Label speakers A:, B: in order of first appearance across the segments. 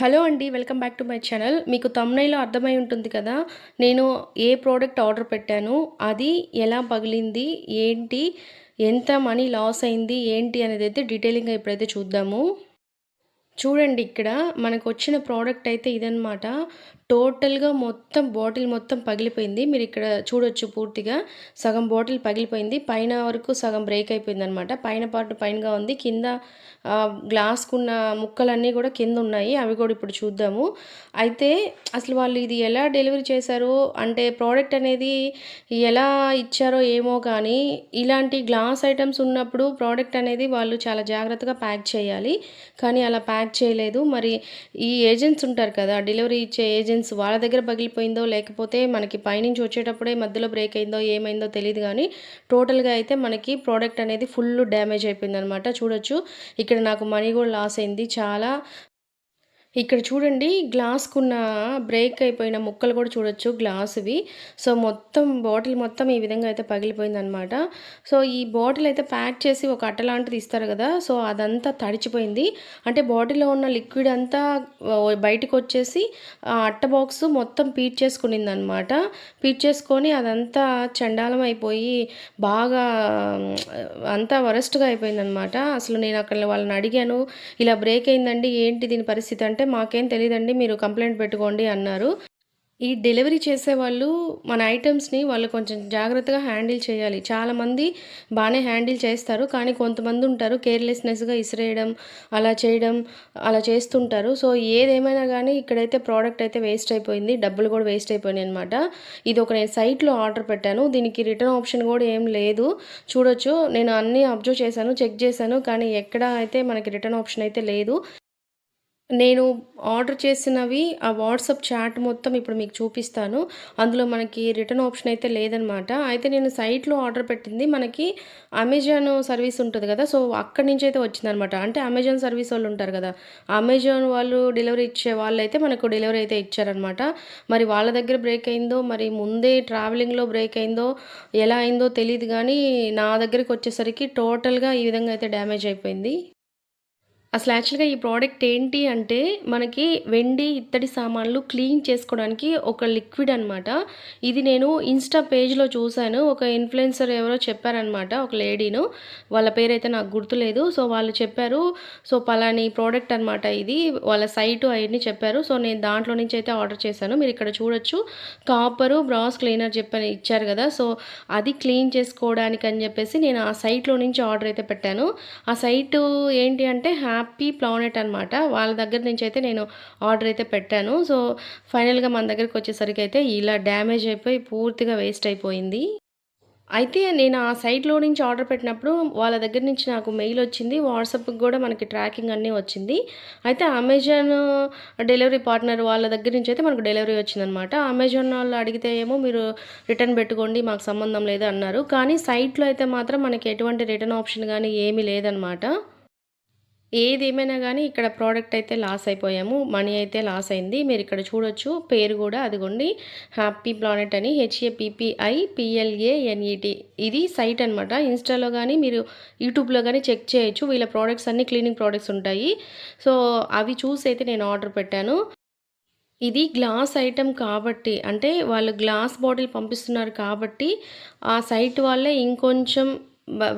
A: Hello అండి welcome back to my channel. మీకు తమ్నైలో అర్థమై ఉంటుంది కదా నేను ఏ ప్రోడక్ట్ ఆర్డర్ పెట్టాను అది ఎలా పగిలింది ఏంటి ఎంత మనీ లాస్ అయింది ఏంటి అనేది అయితే డీటెయిలింగ్గా ఇప్పుడైతే చూద్దాము. చూడండి ఇక్కడ మనకు వచ్చిన ప్రోడక్ట్ అయితే ఇదనమాట టోటల్గా మొత్తం బాటిల్ మొత్తం పగిలిపోయింది. మీరు ఇక్కడ చూడొచ్చు పూర్తిగా. సగం బాటిల్ పగిలిపోయింది. పైన వరకు సగం బ్రేక్ అయిపోయింది అనమాట పైన పార్ట్ పైనగా ఉంది. కింద గ్లాస్కున్న ముక్కలన్నీ కూడా కింద ఉన్నాయి. అవి కూడా ఇప్పుడు చూద్దాము. అయితే అసలు వాళ్ళు ఇది ఎలా డెలివరీ చేశారో? అంటే ప్రోడక్ట్ అనేది ఎలా ఇచ్చారో ఏమో కానీ ఇలాంటి గ్లాస్ ఐటమ్స్ ఉన్నప్పుడు ప్రోడక్ట్ అనేది వాళ్ళు చాలా జాగ్రత్తగా ప్యాక్ చేయాలి. కానీ అలా ప్యాక్ చేయలేదు. మరి ఈ ఏజెంట్స్ ఉంటారు కదా డెలివరీ ఇచ్చే ఏజెంట్స్ వాళ్ళ దగ్గర పగిలిపోయిందో లేకపోతే మనకి పైనుంచి వచ్చేటప్పుడే మధ్యలో బ్రేక్ అయిందో ఏమైందో తెలియదు కానీ టోటల్గా అయితే మనకి ప్రోడక్ట్ అనేది ఫుల్ డ్యామేజ్ అయిపోయింది అనమాట చూడొచ్చు. ఇక్కడ నాకు మనీ కూడా లాస్ అయింది. చాలా ఇక్కడ చూడండి గ్లాస్కున్న బ్రేక్ అయిపోయిన ముక్కలు కూడా చూడొచ్చు గ్లాసువి. సో మొత్తం బాటిల్ మొత్తం ఈ విధంగా అయితే పగిలిపోయిందనమాట సో ఈ బాటిల్ అయితే ప్యాక్ చేసి ఒక అట్ట లాంటిది ఇస్తారు కదా సో అదంతా తడిచిపోయింది. అంటే బాటిల్లో ఉన్న లిక్విడ్ అంతా బయటకు వచ్చేసి ఆ అట్ట బాక్స్ మొత్తం పీట్ చేసుకునింది అనమాట పీట్ చేసుకొని అదంతా చండాలం అయిపోయి బాగా అంతా వరస్ట్గా అయిపోయిందనమాట అసలు నేను అక్కడ వాళ్ళని అడిగాను ఇలా బ్రేక్ అయిందండి ఏంటి దీని పరిస్థితి? అంటే అంటే మాకేం తెలియదండి మీరు కంప్లైంట్ పెట్టుకోండి అన్నారు. ఈ డెలివరీ చేసేవాళ్ళు మన ఐటమ్స్ని వాళ్ళు కొంచెం జాగ్రత్తగా హ్యాండిల్ చేయాలి. చాలామంది బాగానే హ్యాండిల్ చేస్తారు కానీ కొంతమంది ఉంటారు కేర్లెస్నెస్గా ఇసిరేయడం అలా చేయడం అలా చేస్తుంటారు. సో ఏదేమైనా కానీ ఇక్కడైతే ప్రోడక్ట్ అయితే వేస్ట్ అయిపోయింది డబ్బులు కూడా వేస్ట్ అయిపోయినాయి అనమాట ఇది ఒక నేను సైట్లో ఆర్డర్ పెట్టాను దీనికి రిటర్న్ ఆప్షన్ కూడా ఏం లేదు. చూడొచ్చు నేను అన్నీ అబ్జర్వ్ చేశాను చెక్ చేశాను కానీ ఎక్కడ అయితే మనకి రిటర్న్ ఆప్షన్ అయితే లేదు. నేను ఆర్డర్ చేసినవి ఆ వాట్సాప్ చాట్ మొత్తం ఇప్పుడు మీకు చూపిస్తాను. అందులో మనకి రిటర్న్ ఆప్షన్ అయితే లేదనమాట. అయితే నేను సైట్లో ఆర్డర్ పెట్టింది. మనకి అమెజాన్ సర్వీస్ ఉంటుంది కదా సో అక్కడి నుంచి అయితే వచ్చిందనమాట. అంటే అమెజాన్ సర్వీస్ వాళ్ళు ఉంటారు కదా అమెజాన్ వాళ్ళు డెలివరీ ఇచ్చే వాళ్ళు అయితే మనకు డెలివరీ అయితే ఇచ్చారనమాట. మరి వాళ్ళ దగ్గర బ్రేక్ అయిందో మరి ముందే ట్రావెలింగ్లో బ్రేక్ అయిందో ఎలా అయిందో తెలియదు కానీ నా దగ్గరికి వచ్చేసరికి టోటల్గా ఈ విధంగా అయితే డ్యామేజ్ అయిపోయింది. అసలు యాక్చువల్గా ఈ ప్రోడక్ట్ ఏంటి అంటే మనకి వెండి ఇత్తడి సామాన్లు క్లీన్ చేసుకోవడానికి ఒక లిక్విడ్ అనమాట ఇది నేను ఇన్స్టా పేజ్లో చూశాను. ఒక ఇన్ఫ్లుయెన్సర్ ఎవరో చెప్పారనమాట ఒక లేడీను. వాళ్ళ పేరైతే నాకు గుర్తులేదు. సో వాళ్ళు చెప్పారు సో పలాని ప్రోడక్ట్ అనమాట ఇది. వాళ్ళ సైటు అవన్నీ చెప్పారు. సో నేను దాంట్లో నుంచి అయితే ఆర్డర్ చేశాను. మీరు ఇక్కడ చూడొచ్చు. కాపరు బ్రాస్ క్లీనర్ చెప్పని ఇచ్చారు కదా. సో అది క్లీన్ చేసుకోవడానికి అని చెప్పేసి నేను ఆ సైట్లో నుంచి ఆర్డర్ అయితే పెట్టాను. ఆ సైటు ఏంటి అంటే హ్యా హ్యాపీ ప్లానెట్ అనమాట వాళ్ళ దగ్గర నుంచి అయితే నేను ఆర్డర్ అయితే పెట్టాను. సో ఫైనల్గా మన దగ్గరికి వచ్చేసరికి అయితే ఇలా డ్యామేజ్ అయిపోయి పూర్తిగా వేస్ట్ అయిపోయింది. అయితే నేను ఆ సైట్లో నుంచి ఆర్డర్ పెట్టినప్పుడు వాళ్ళ దగ్గర నుంచి నాకు మెయిల్ వచ్చింది. వాట్సాప్కి కూడా మనకి ట్రాకింగ్ అన్నీ వచ్చింది. అయితే అమెజాన్ డెలివరీ పార్ట్నర్ వాళ్ళ దగ్గర నుంచి అయితే మనకు డెలివరీ వచ్చిందనమాట అమెజాన్ వాళ్ళు అడిగితే ఏమో మీరు రిటర్న్ పెట్టుకోండి మాకు సంబంధం లేదు అన్నారు. కానీ సైట్లో అయితే మాత్రం మనకి ఎటువంటి రిటర్న్ ఆప్షన్ కానీ ఏమీ లేదనమాట ఏది ఏమైనా కానీ ఇక్కడ ప్రోడక్ట్ అయితే లాస్ అయిపోయాము. మనీ అయితే లాస్ అయింది. మీరు ఇక్కడ చూడొచ్చు. పేరు కూడా అదిగోండి. హ్యాపీ ప్లానెట్ అని హెచ్ఏపిపిఐ పిఎల్ఏఎన్ఈటి. ఇది సైట్ అనమాట ఇన్స్టాలో కానీ మీరు యూట్యూబ్లో కానీ చెక్ చేయొచ్చు. వీళ్ళ ప్రోడక్ట్స్ అన్ని క్లీనింగ్ ప్రోడక్ట్స్ ఉంటాయి. సో అవి చూసి అయితే నేను ఆర్డర్ పెట్టాను. ఇది గ్లాస్ ఐటెం కాబట్టి అంటే వాళ్ళు గ్లాస్ బాటిల్ పంపిస్తున్నారు కాబట్టి ఆ సైట్ వాళ్ళే ఇంకొంచెం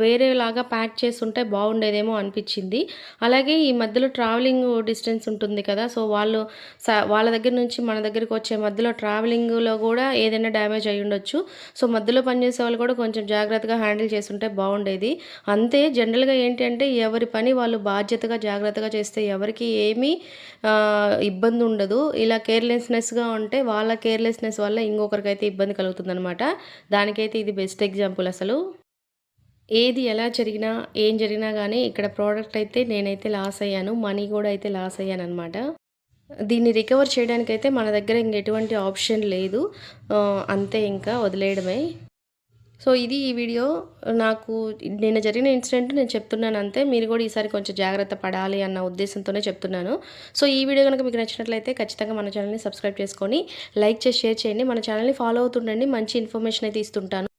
A: వేరేలాగా ప్యాక్ చేస్తుంటే బాగుండేదేమో అనిపించింది. అలాగే ఈ మధ్యలో ట్రావెలింగ్ డిస్టెన్స్ ఉంటుంది కదా సో వాళ్ళు వాళ్ళ దగ్గర నుంచి మన దగ్గరికి వచ్చే మధ్యలో ట్రావెలింగ్లో కూడా ఏదైనా డ్యామేజ్ అయ్యి ఉండొచ్చు. సో మధ్యలో పనిచేసే వాళ్ళు కూడా కొంచెం జాగ్రత్తగా హ్యాండిల్ చేస్తుంటే బాగుండేది. అంతే జనరల్గా ఏంటి అంటే ఎవరి పని వాళ్ళు బాధ్యతగా జాగ్రత్తగా చేస్తే ఎవరికి ఏమీ ఇబ్బంది ఉండదు. ఇలా కేర్లెస్నెస్గా ఉంటే వాళ్ళ కేర్లెస్నెస్ వల్ల ఇంకొకరికైతే ఇబ్బంది కలుగుతుందనమాట దానికైతే ఇది బెస్ట్ ఎగ్జాంపుల్ అసలు. ఏది ఎలా జరిగినా ఏం జరిగినా కానీ ఇక్కడ ప్రోడక్ట్ అయితే నేనైతే లాస్ అయ్యాను. మనీ కూడా అయితే లాస్ అయ్యాను అనమాట దీన్ని రికవర్ చేయడానికైతే మన దగ్గర ఇంక ఎటువంటి ఆప్షన్ లేదు. అంతే ఇంకా వదిలేయడమే. సో ఇది ఈ వీడియో. నాకు నిన్న జరిగిన ఇన్సిడెంట్ నేను చెప్తున్నాను అంతే. మీరు కూడా ఈసారి కొంచెం జాగ్రత్త పడాలి అన్న ఉద్దేశంతోనే చెప్తున్నాను. సో ఈ వీడియో కనుక మీకు నచ్చినట్లయితే ఖచ్చితంగా మన ఛానల్ని సబ్స్క్రైబ్ చేసుకొని లైక్ చేసి షేర్ చేయండి. మన ఛానల్ని ఫాలో అవుతుండండి. మంచి ఇన్ఫర్మేషన్ అయితే ఇస్తుంటాను.